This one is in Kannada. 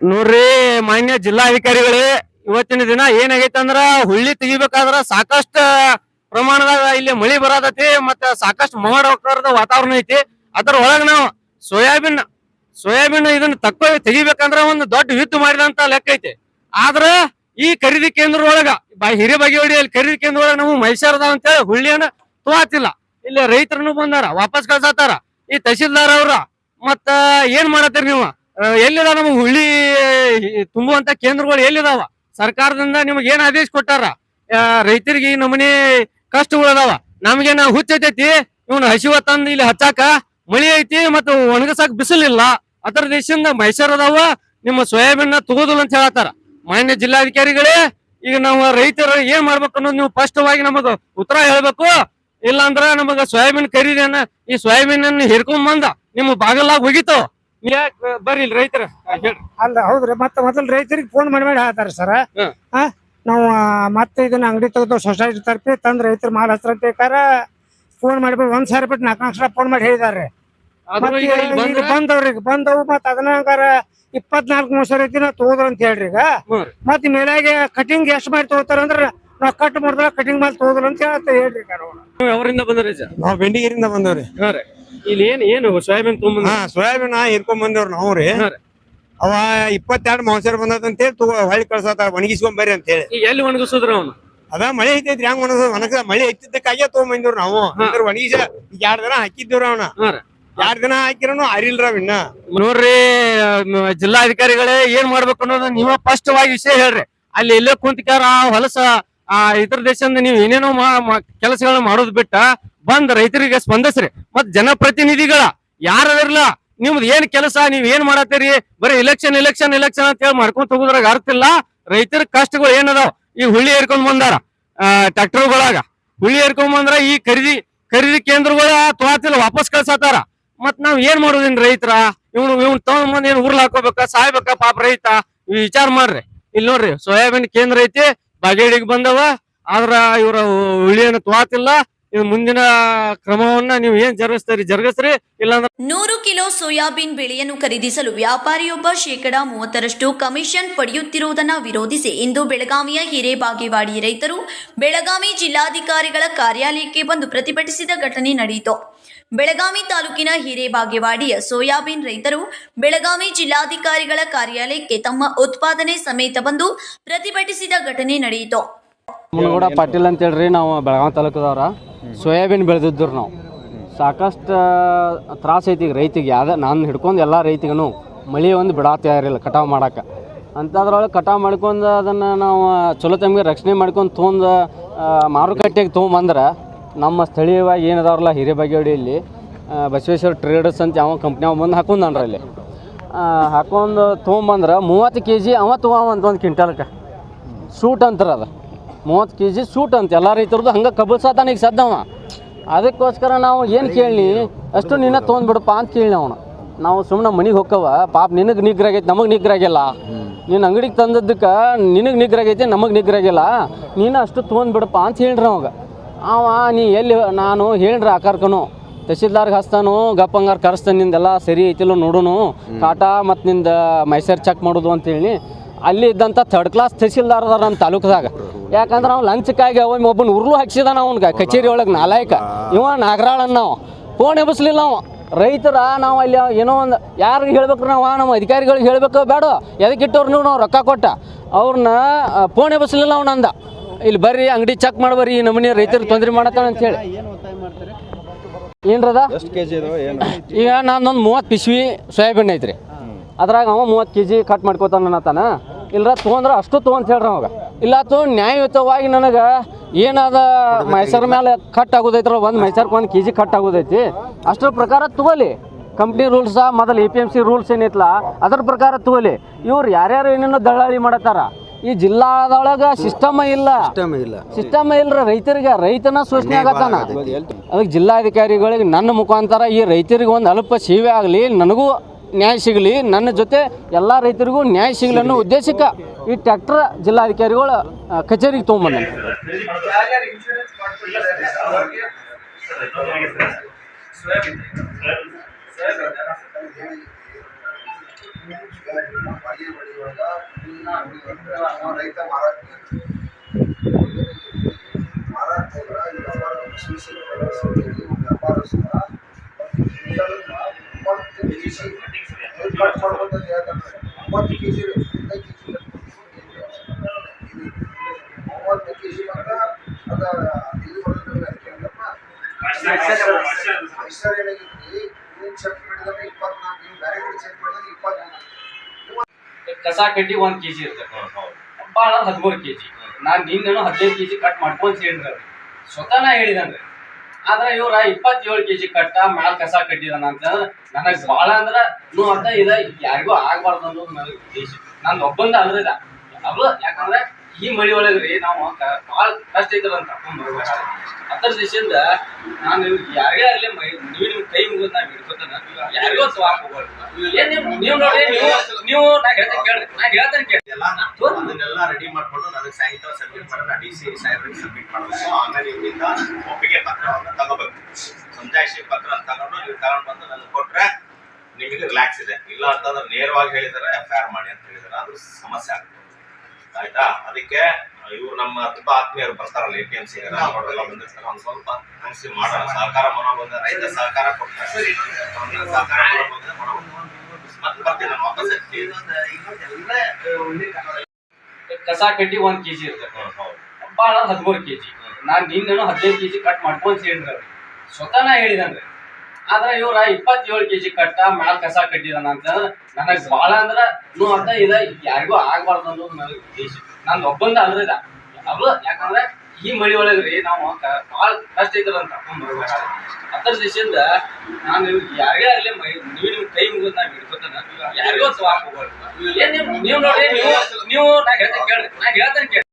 ನೋಡ್ರಿ, ಮಾನ್ಯ ಜಿಲ್ಲಾಧಿಕಾರಿಗಳೇ, ಇವತ್ತಿನ ದಿನ ಏನಾಗೈತೆ ಅಂದ್ರ ಹುಳ್ಳಿ ತೆಗಿಬೇಕಾದ್ರ ಸಾಕಷ್ಟು ಪ್ರಮಾಣದಾಗ ಇಲ್ಲಿ ಮಳಿ ಬರತೈತಿ ಮತ್ತ ಸಾಕಷ್ಟು ಮೋಡ ವಾತಾವರಣ ಐತಿ. ಅದ್ರ ಒಳಗ ನಾವು ಸೋಯಾಬೀನ್ ಸೋಯಾಬೀನ್ ಇದನ್ನ ತಕ್ಕ ತೆಗಿಬೇಕಂದ್ರ ಒಂದು ದೊಡ್ಡ ಯುದ್ಧ ಮಾಡಿದಂತ ಲೆಕ್ಕ ಐತಿ. ಆದ್ರ ಈ ಖರೀದಿ ಕೇಂದ್ರ ಒಳಗ ಹಿರೇಬಾಗೇವಾಡಿಯಲ್ಲಿ ಖರೀದಿ ಕೇಂದ್ರ ಒಳಗ ನಾವು ಮೈಸೂರದ ಅಂತೇಳಿ ಹುಳ್ಳಿಯನ್ನ ತೋತಿಲ್ಲ ಇಲ್ಲಿ ರೈತರನ್ನು ಬಂದಾರ, ವಾಪಸ್ ಕಳ್ಸತ್ತಾರ ಈ ತಹಸೀಲ್ದಾರ್ ಅವ್ರ ಮತ್ತ ಏನ್ ಮಾಡತ್ತೀರಿ ನೀವು? ಎಲ್ಲಿದಾವ ನಮಗ್ ಹುಳಿ ತುಂಬುವಂತ ಕೇಂದ್ರಗಳು ಎಲ್ಲಿದಾವ? ಸರ್ಕಾರದಿಂದ ನಿಮ್ಗೆ ಏನ್ ಆದೇಶ ಕೊಟ್ಟಾರ? ರೈತರಿಗೆ ಈ ನಮೂನಿ ಕಷ್ಟಗಳದಾವ ನಾವು ಹುಚ್ಚೈತೈತಿ? ಇವನು ಹಸಿವ ತಂದ್ ಇಲ್ಲಿ ಹಚ್ಚಾಕ ಮಳಿ ಐತಿ ಮತ್ತು ಒಣಗಸಾಕ್ ಬಿಸಿಲಿಲ್ಲ. ಅದರ ದೇಶದಿಂದ ಮೈಸೂರು ಅದಾವ. ನಿಮ್ಮ ಸೋಯಾಬೀನ್ ತಗೋದಿಲ್ಲ ಅಂತ ಹೇಳತ್ತಾರ. ಮಾನ್ಯ ಜಿಲ್ಲಾಧಿಕಾರಿಗಳೇ, ಈಗ ನಾವು ರೈತರು ಏನ್ ಮಾಡ್ಬೇಕು ಅನ್ನೋದು ನೀವು ಸ್ಪಷ್ಟವಾಗಿ ನಮಗ ಉತ್ತರ ಹೇಳ್ಬೇಕು. ಇಲ್ಲಾಂದ್ರ ನಮಗ ಸೋಯಾಬೀನ್ ಖರೀದಿಯನ್ನ, ಈ ಸೋಯಾಬೀನ್ ಹಿರ್ಕೊಂಡ್ ಬಂದ ನಿಮ್ಮ ಬಾಗಲಾಗ ಹೋಗಿತ್ತು. ಯಾಕ್ ಬರ್ರಿ ರೈತರ. ಹೇಳ್ರಿ. ಅಲ್ಲ ಹೌದ್ರಿ. ಮತ್ತೆ ಮೊದಲು ರೈತರಿಗೆ ಫೋನ್ ಮಾಡಿ ಮಾಡಿ ಹೇಳ್ತಾರೆ ಸರ್. ಹ್ಮ್. ನಾವು ಮತ್ತೆ ಇದನ್ನ ಅಂಗಡಿ ತೆಗೆದು ಸೊಸೈಟಿ ತರ್ಪಿ ತಂದ್ ರೈತರು ಮಾಲ್ ಹತ್ರ ಬೇಕಾರ ಫೋನ್ ಮಾಡಿಬಿಟ್ಟು ಒಂದ್ ಸಾವಿರ ಬಿಟ್ಟು ನಾಲ್ಕು ನಾಲ್ಕು ಸಲ ಫೋನ್ ಮಾಡಿ ಹೇಳಿದಾರೆ ಬಂದವ್ರಿಗೆ ಮತ್ತೆ ಈಗ ಇಲ್ಲಿ ಈಗ ಬಂದ್ರ ಬಂದವ್ರಿ ಈಗ ಬಂದವು ಮತ್ತೆ ಅದನ್ನ ಹಂಗಾರ ಇಪ್ಪತ್ನಾಲ್ಕು ಮೂರ್ ಸಾವಿರ ನಾ ತಗೋದ್ರ ಅಂತ ಹೇಳ್ರಿ ಈಗ. ಮತ್ತೆ ಮೇಲಾಗೆ ಕಟಿಂಗ್ ಎಷ್ಟ್ ಮಾಡಿ ತಗೋತಾರ ಅಂದ್ರ ನಾವ್ ಕಟ್ ಮಾಡಿದ್ರ ಕಟಿಂಗ್ ಮಾಡಿ ತಗೋದ್ರ ಅಂತ ಹೇಳ್ತಾ ಹೇಳ್ರಿ ಈಗ ನಾವು. ನೀವು ಅವರಿಂದ ಬಂದ್ರಿ ಸರ್? ಬೆಂಡಿಗೇರಿಂದ ಬೆಂಡಿಗಿರಿಂದ ಬಂದವ್ರಿ. ಇಲ್ಲಿ ಏನ್ ಏನು ಸೋಯಾಬೀನ್ ತುಂಬ ಹಾ ಸೋಯಾಬೀನ್ ಹಿರ್ಕೊಂಡ್ ಬಂದವ್ರಿ ನಾವು ರೀ. ಅವ ಇಪ್ಪತ್ತೆರಡು ಮಾಂಸರ್ ಬಂದದ ಹೇಳಿ ತಗೋ ಹೊಳ್ಳಿ ಕಳ್ಸತ್ತ ಒಣಗಿಸ್ಕೊಂಡ್ ಬರ್ರಿ ಅಂತ ಹೇಳಿ ಈಗ ಎಲ್ಲಿ ಒಣಗಿಸಿದ್ರ ಅವನು? ಅದ ಮಳೆ ಐತೈತ್ರಿ ಹಂಗ ಒಣಗ ಒಣಗ ಮಳೆ ಐತಿದ್ದಕ್ಕಾಗೆ ತಗೊಂಬಂದಿವ್ರಿ ನಾವು. ಅಂದ್ರೆ ಒಣಗಿಸ ಎರಡ್ ದಿನ ಹಾಕಿದ್ದೀವ್ರ ಅವನ. ಯಾರ. ಎರಡ್ ದಿನ ಹಾಕಿರೋನು ಅರಿಲ್ರ ಇನ್ನ. ನೋಡ್ರಿ ಜಿಲ್ಲಾಧಿಕಾರಿಗಳೇ ಏನ್ ಮಾಡ್ಬೇಕು ಅನ್ನೋದು ನೀವ ಸ್ಪಷ್ಟವಾಗಿ ವಿಷಯ ಹೇಳ್ರಿ. ಅಲ್ಲಿ ಎಲ್ಲೇ ಕುಂತಿಕಾರ ಹೊಲಸ ಆ ಇತರ ದೇಶದಿಂದ ನೀವು ಏನೇನೋ ಕೆಲಸಗಳನ್ನ ಮಾಡೋದ್ ಬಿಟ್ಟ ಬಂದ್ ರೈತರಿಗೆ ಸ್ಪಂದಿಸ್ರಿ. ಮತ್ ಜನಪ್ರತಿನಿಧಿಗಳ ಯಾರದಿರ್ಲ, ನಿಮ್ದು ಏನ್ ಕೆಲಸ, ನೀವ್ ಏನ್ ಮಾಡತ್ತೀರಿ? ಬರೀ ಇಲೆಕ್ಷನ್ ಇಲೆಕ್ಷನ್ ಇಲೆಕ್ಷನ್ ಅಂತ ಹೇಳಿ ಮಾಡ್ಕೊಂಡ್ ಹೋಗೋದ್ರಾಗ ಅರ್ಥ ಇಲ್ಲ. ರೈತರ ಕಷ್ಟಗಳು ಏನದಾವ್? ಈ ಹುಳಿ ಏರ್ಕೊಂಡ್ ಬಂದಾರ. ಟ್ರ್ಯಾಕ್ಟರ್ಗಳಾಗ. ಹುಳ್ಳಿ ಏರ್ಕೊಂಡ್ ಬಂದ್ರ ಈ ಖರೀದಿ ಖರೀದಿ ಕೇಂದ್ರಗಳ ತೋತಿಲ್ಲ ವಾಪಸ್ ಕಳ್ಸತ್ತಾರ. ಮತ್ ನಾವ್ ಏನ್ ಮಾಡೋದಿನ್ ರೈತರ? ಇವ್ನು ಇವ್ನು ತಗೊಂಡ್ ಏನ್ ಉರ್ಲ್ ಹಾಕೋಬೇಕಾ, ಸಾಯ್ಬೇಕಾ ಪಾಪ ರೈತ? ವಿಚಾರ ಮಾಡ್ರಿ. ಇಲ್ಲಿ ನೋಡ್ರಿ, ಸೋಯಾಬೀನ್ ಕೇಂದ್ರ ಐತಿ ಬಾಗೇಡಿಗೆ ಬಂದವ ಆದ್ರ ಇವ್ರ ಹುಳಿಯನ್ನ ತೋತಿಲ್ಲ ಮುಂದಿನ ಕ್ರಮವನ್ನ ನೀವು ಏನ್ ಜರುಗಿಸ್ತೀರಿ? ಜರುಗಿಸ್ರಿ ಇಲ್ಲಾಂದ್ರೆ ನೂರು ಕಿಲೋ ಸೋಯಾಬೀನ್ ಬೆಳೆಯನ್ನು ಖರೀದಿಸಲು ವ್ಯಾಪಾರಿಯೊಬ್ಬ ಶೇಕಡ ಮೂವತ್ತರಷ್ಟು ಕಮಿಷನ್ ಪಡೆಯುತ್ತಿರುವುದನ್ನು ವಿರೋಧಿಸಿ ಇಂದು ಬೆಳಗಾವಿಯ ಹಿರೇಬಾಗೇವಾಡಿ ರೈತರು ಬೆಳಗಾವಿ ಜಿಲ್ಲಾಧಿಕಾರಿಗಳ ಕಾರ್ಯಾಲಯಕ್ಕೆ ಬಂದು ಪ್ರತಿಭಟಿಸಿದ ಘಟನೆ ನಡೆಯಿತು. ಬೆಳಗಾವಿ ತಾಲೂಕಿನ ಹಿರೇಬಾಗೇವಾಡಿಯ ಸೋಯಾಬೀನ್ ರೈತರು ಬೆಳಗಾವಿ ಜಿಲ್ಲಾಧಿಕಾರಿಗಳ ಕಾರ್ಯಾಲಯಕ್ಕೆ ತಮ್ಮ ಉತ್ಪಾದನೆ ಸಮೇತ ಬಂದು ಪ್ರತಿಭಟಿಸಿದ ಘಟನೆ ನಡೆಯಿತು. ಮುನಗೌಡ ಪಾಟೀಲ್ ಅಂತ ಹೇಳ್ರಿ ನಾವು ಬೆಳಗಾವಿ ತಾಲೂಕದವ್ರ. ಸೋಯಾಬೀನ್ ಬೆಳೆದಿದ್ದರು ನಾವು. ಸಾಕಷ್ಟು ತ್ರಾಸ ಐತಿ ಈಗ ರೈತಿಗೆ. ಯಾವ್ದು ನಾನು ಹಿಡ್ಕೊಂಡು ಎಲ್ಲ ರೈತಿಗೂ ಮಳೆ ಒಂದು ಬಿಡಾತ ತಯಾರಿಲ್ಲ ಕಟಾವು ಮಾಡಕ್ಕೆ ಅಂಥದ್ರೊಳಗೆ ಕಟಾವು ಮಾಡ್ಕೊಂಡು ಅದನ್ನು ನಾವು ಚಲೋ ತಮಗೆ ರಕ್ಷಣೆ ಮಾಡ್ಕೊಂಡು ತೊಗೊಂಡು ಮಾರುಕಟ್ಟೆಗೆ ತೊಗೊಂಬಂದ್ರೆ ನಮ್ಮ ಸ್ಥಳೀಯವಾಗಿ ಏನದಾವ್ರಲ್ಲ ಹಿರೇಬಾಗೇವಾಡಿಯಲ್ಲಿ ಇಲ್ಲಿ ಬಸವೇಶ್ವರ ಟ್ರೇಡರ್ಸ್ ಅಂತ ಯಾವ ಕಂಪ್ನಿ ಅವ ಬಂದು ಹಾಕೊಂಡ್ರಿ ಇಲ್ಲಿ ಹಾಕೊಂಡು ತೊಗೊಂಬಂದ್ರೆ ಮೂವತ್ತು ಕೆ ಜಿ ಅವ ತೊಗೊಂಬಂತ ಒಂದು ಕ್ವಿಂಟಲ್ಗೆ ಸೂಟ್ ಅಂತಾರೆ ಅದು. ಮೂವತ್ತು ಕೆ ಜಿ ಸೂಟ್ ಅಂತ ಎಲ್ಲ ರೈತರದ್ದು ಹಂಗೆ ಕಬಲ್ಸಾತಾನ ಈಗ ಸದ್ದವ ಅದಕ್ಕೋಸ್ಕರ ನಾವು ಏನು ಕೇಳಿ ಅಷ್ಟು ನಿನ್ನ ತೊಗೊಂಡ್ಬಿಡಪ್ಪ ಅಂತ ಕೇಳಿ ಅವನು. ನಾವು ಸುಮ್ಮನೆ ಮನೆಗೆ ಹೋಕ್ಕವ ಪಾಪ ನಿನಗೆ ನಿಗ್ರಾಗೈತೆ ನಮಗೆ ನಿಗ್ರಾಗಿಲ್ಲ. ನೀನು ಅಂಗಡಿಗೆ ತಂದದ್ದಕ್ಕೆ ನಿನಗೆ ನಿಗ್ರಾಗೈತೆ ನಮಗೆ ನಿಗ್ರಾಗಿಲ್ಲ. ನೀನು ಅಷ್ಟು ತೊಗೊಂಡ್ಬಿಡಪ್ಪ ಅಂತ ಹೇಳ್ರಿ ಅವಾಗ. ಅವ ನೀ ಎಲ್ಲಿ ನಾನು ಹೇಳ್ರಿ ಆಕಾರ್ಕನು ತಹಸೀಲ್ದಾರ್ಗೆ ಹಸ್ತಾನು ಗಪ್ಪಂಗಾರ ಕರೆಸ್ತಾನೆ ನಿಂದೆಲ್ಲ ಸರಿ ಐತಿಲ್ಲ ನೋಡೋನು. ಕಾಟ ಮತ್ತು ನಿಂದ ಮೈಸೂರು ಚೆಕ್ ಮಾಡೋದು ಅಂತೇಳಿ ಅಲ್ಲಿ ಇದ್ದಂಥ ಥರ್ಡ್ ಕ್ಲಾಸ್ ತಹಸೀಲ್ದಾರ್ ಅದಾರ ನಮ್ಮ ತಾಲೂಕದಾಗ. ಯಾಕಂದ್ರೆ ಅವ್ನು ಲಂಚಕ್ಕಾಗಿ ಅವನ್ ಒಬ್ಬನ ಉರ್ಲು ಹಾಕ್ಸಿದಾನ ಅವ್ನಿಗೆ ಕಚೇರಿ ಒಳಗೆ ನಾಲಾಯಕ ಇವ ನಾಗರಾಳನ್ನ ನಾವು ಫೋನ್ ಎಬ್ಬಿಸ್ಲಿಲ್ಲ ಅವ ರೈತರ ನಾವು ಅಲ್ಲಿ ಏನೋ ಒಂದು ಯಾರಿಗೆ ಹೇಳ್ಬೇಕು ನಾವು ನಮ್ಮ ಅಧಿಕಾರಿಗಳಿಗೆ ಹೇಳ್ಬೇಕು ಬೇಡ ಎದಕ್ಕೆ ಇಟ್ಟವ್ರು ನೀವು ನಾವು ರೊಕ್ಕ ಕೊಟ್ಟ. ಅವ್ರನ್ನ ಫೋನ್ ಎಬ್ಬಿಸ್ಲಿಲ್ಲ ಅವನಂದ ಇಲ್ಲಿ ಬರ್ರಿ ಅಂಗಡಿ ಚೆಕ್ ಮಾಡ್ಬರ್ರಿ ಈ ನಮೂನಿ ರೈತರಿಗೆ ತೊಂದರೆ ಮಾಡತ್ತಾನ ಅಂತ ಹೇಳಿ. ಏನ್ರದ? ಈಗ ನಾನೊಂದು ಮೂವತ್ತು ಪಿಶ್ವಿ ಸೋಯಾಬೀನ್ ಐತ್ರಿ. ಅದ್ರಾಗ ಅವ ಮೂವತ್ತು ಕೆ ಜಿ ಕಟ್ ಮಾಡ್ಕೋತಾನ ಅನ್ನತಾನ ಇಲ್ಲರ ತೊಗೊಂಡ್ರೆ ಅಷ್ಟು ತೊಗೊಂತ ಹೇಳ್ರಿ ಅವಾಗ. ಇಲ್ಲ ತೊಗೊಂಡು ನ್ಯಾಯಯುತವಾಗಿ ನನಗೆ ಏನದ ಮೈಸೂರು ಮೇಲೆ ಕಟ್ ಆಗೋದೈತ್ರ ಒಂದು ಮೈಸೂರ್ಗೆ ಒಂದು ಕೆ ಜಿ ಕಟ್ ಆಗೋದೈತಿ. ಅಷ್ಟರ ಪ್ರಕಾರ ತಗೋಲಿ. ಕಂಪ್ನಿ ರೂಲ್ಸ ಮೊದಲು A P M C rules ಏನೈತಲ್ಲ ಅದ್ರ ಪ್ರಕಾರ ತಗೋಲಿ. ಇವ್ರು ಯಾರ್ಯಾರು ಏನೇನೋ ದಳ್ಳಾಳಿ ಮಾಡತ್ತಾರ ಈ ಜಿಲ್ಲಾದೊಳಗ ಸಿಸ್ಟಮ್ ಇಲ್ಲ. ಇಲ್ಲ. ಸಿಸ್ಟಮ್ ಇಲ್ರ ರೈತರಿಗೆ ರೈತನ ಸೂಚನೆ ಆಗತ್ತಾನ? ಅದಕ್ಕೆ ಜಿಲ್ಲಾಧಿಕಾರಿಗಳಿಗೆ ನನ್ನ ಮುಖಾಂತರ ಈ ರೈತರಿಗೆ ಒಂದು ಅಲ್ಪ ಸೇವೆ ಆಗಲಿ. ನನಗೂ ನ್ಯಾಯ ಸಿಗಲಿ, ನನ್ನ ಜೊತೆ ಎಲ್ಲ ರೈತರಿಗೂ ನ್ಯಾಯ ಸಿಗಲಿ ಅನ್ನೋ ಉದ್ದೇಶಕ್ಕೆ ಈ ಟ್ರ್ಯಾಕ್ಟರ್ ಜಿಲ್ಲಾಧಿಕಾರಿಗಳು ಕಚೇರಿಗೆ ತೊಗೊಂಬಂದ ಸೋಯಾಬೀನ್ ಬಾಡಿಗೆ ಮಡಿ ಹೇಳ್ತಾರೆ ವಿಶೇಷ ಕೆ ಜಿ ಮಾಡ್ಬೋದು ಕೆ ಜಿ ಕೆ ಜಿ ಮಾತ್ರ ಅದ ಇದು ಏನಾಗಿತ್ತು ನೀವು ಚೆಕ್ ಇಪ್ಪತ್ನಾಲ್ಕು ನೀವು ಬೇರೆ ಚೆಕ್ ಮಾಡಿದ್ರೆ ಇಪ್ಪತ್ನಾಲ್ಕು. ಕಸ ಕಡ್ಡಿ ಒಂದ್ ಕೆಜಿ ಇರ್ತದೆ ಭಾಳ ಹದಿಮೂರು ಕೆಜಿ. ನಾನು ನಿನ್ನೇನು ಹದಿನೈದು ಕೆಜಿ ಕಟ್ ಮಾಡ್ಕೊಂತ ಹೇಳಿದ್ರಿ ಸ್ವತಃ ನಾ ಹೇಳಿದನ್ರಿ ಆದ್ರ ಇವ್ರ ಇಪ್ಪತ್ತೇಳು ಕೆಜಿ ಕಟ್ಟ ಮ್ಯಾಲ ಕಸ ಕಟ್ಟಿದಾನ ಅಂತ ನನಗ್ ಬಹಳ ಅಂದ್ರ ನೂ ಅರ್ಥ ಇದ, ಯಾರಿಗೂ ಆಗ್ಬಾರ್ದು ಅನ್ನೋದು ನನಗೆ ಉದ್ದೇಶ. ನನ್ ಒಬ್ಬಂದ ಅಲ್ರಿದ ಅದು ಯಾಕಂದ್ರೆ ಈ ಮಳಿ ಒಳಗ್ರಿ ನಾವು ಬಹಳ ಕಷ್ಟ ಐತಲ್ಲ ಅಂತ ಅದ್ರ ದಿಶೆಯಿಂದ ನಾನು ಯಾರೇ ಆಗಲಿ ನೀವು ನಿಮ್ ಕೈ ಮುಗಿದ್ ನಾವು ಹಿಡ್ಕೊತಾನ ನೀವು ನೀವು ನೋಡಿ ನೀವು ನೀವು ನಾ ಹೇಳ್ತೇನೆ ಕೇಳ್ರಿ ನಾ ಹೇಳ್ತೇನೆ ಎಲ್ಲ ಅದನ್ನೆಲ್ಲ ರೆಡಿ ಮಾಡ್ಕೊಂಡು ನನಗೆ ಸಾಯಂಕಾಲ ಸಬ್ಮಿಟ್ ಮಾಡೋಣ ಡಿ ಸಿ ಸಾಹೇಬ್ರಿಗೆ ಸಬ್ಮಿಟ್ ಮಾಡಬೇಕು. ಆಮೇಲೆ ಇವರಿಂದ ಒಪ್ಪಿಗೆ ಪತ್ರವನ್ನು ತಗೋಬೇಕು. ಸಮಜಾಯಿಷಿ ಪತ್ರ ತಗೊಂಡು ನೀವು ತಗೊಂಡು ಬಂದು ನನಗೆ ಕೊಟ್ರೆ ನಿಮಗೆ ರಿಲ್ಯಾಕ್ಸ್ ಇದೆ. ಇಲ್ಲ ಅಂತಂದ್ರೆ ನೇರವಾಗಿ ಹೇಳಿದಾರೆ ಎಫ್ ಆರ್ ಮಾಡಿ ಅಂತ ಹೇಳಿದಾರೆ ಅದು ಸಮಸ್ಯೆ ಆಗುತ್ತೆ. ಆಯ್ತಾ? ಅದಕ್ಕೆ ಇವ್ರು ನಮ್ಮ ತುಂಬಾ ಆತ್ಮೀಯರು ಬರ್ತಾರಲ್ಲ ಎ ಪಿ ಎಂ ಸಿ ಸ್ವಲ್ಪ ಮಾಡೋಣ ಸಹಕಾರ ಮನೋಬಂಧ ರೈತ ಸಹಕಾರ ಕೊಡ್ತಾರೆ ಕಸ ಕಡ್ಡಿ ಒಂದ್ ಕೆಜಿ ಇರ್ತದೆ ಹದಿಮೂರು ಕೆಜಿ. ನಾನ್ ನಿನ್ನೇನು ಹದಿನೈದು ಕೆಜಿ ಕಟ್ ಮಾಡ್ಕೊಂತ ಸೇರಿದ್ರೆ ಸ್ವತಃ ಹೇಳಿದಂದ್ರೆ ಆದ್ರ ಇವ್ರ ಇಪ್ಪತ್ತೇಳು ಕೆಜಿ ಕಟ್ಟ ಮ್ಯಾಲ ಕಸ ಕಟ್ಟಿದಾನ ಅಂತ ನನಗ್ ಬಹಳ ಅಂದ್ರ ನೂ ಅಂತ ಇದ ಯಾರಿಗೂ ಆಗ್ಬಾರ್ದು ಅನ್ನೋದು ನನಗೆ ಉದ್ದೇಶ. ನನ್ ಒಬ್ಬಂದ ಅಂದ್ರ ಇಲ್ಲ ಯಾಕಂದ್ರೆ ಈ ಮಳಿ ಒಳಗ್ರಿ ನಾವು ಬಹಳ ಕಷ್ಟ ಇದ್ರಂತ ಅದ್ರ ದಿಶೆಯಿಂದ ನಾನು ಯಾರೇ ಆಗ್ಲಿ ನೀವು ನಿಮ್ ಕೈ ಮುಗಿದ್ ನಾ ಹಿಡ್ಕೊತಾನ ಯಾರಿಗೂ ಸ್ವಾಪ್ ಹೋಗ್ಬಾರ್ದು ಏನ್ ನೀವು ನೀವು ನೋಡಿ, ನೀವು ನೀವು ನಾ ಹೇಳ್ತೇನೆ ಕೇಳ್ರಿ. ನಾ ಹೇಳ್ತೇನೆ ಕೇಳ್ರಿ.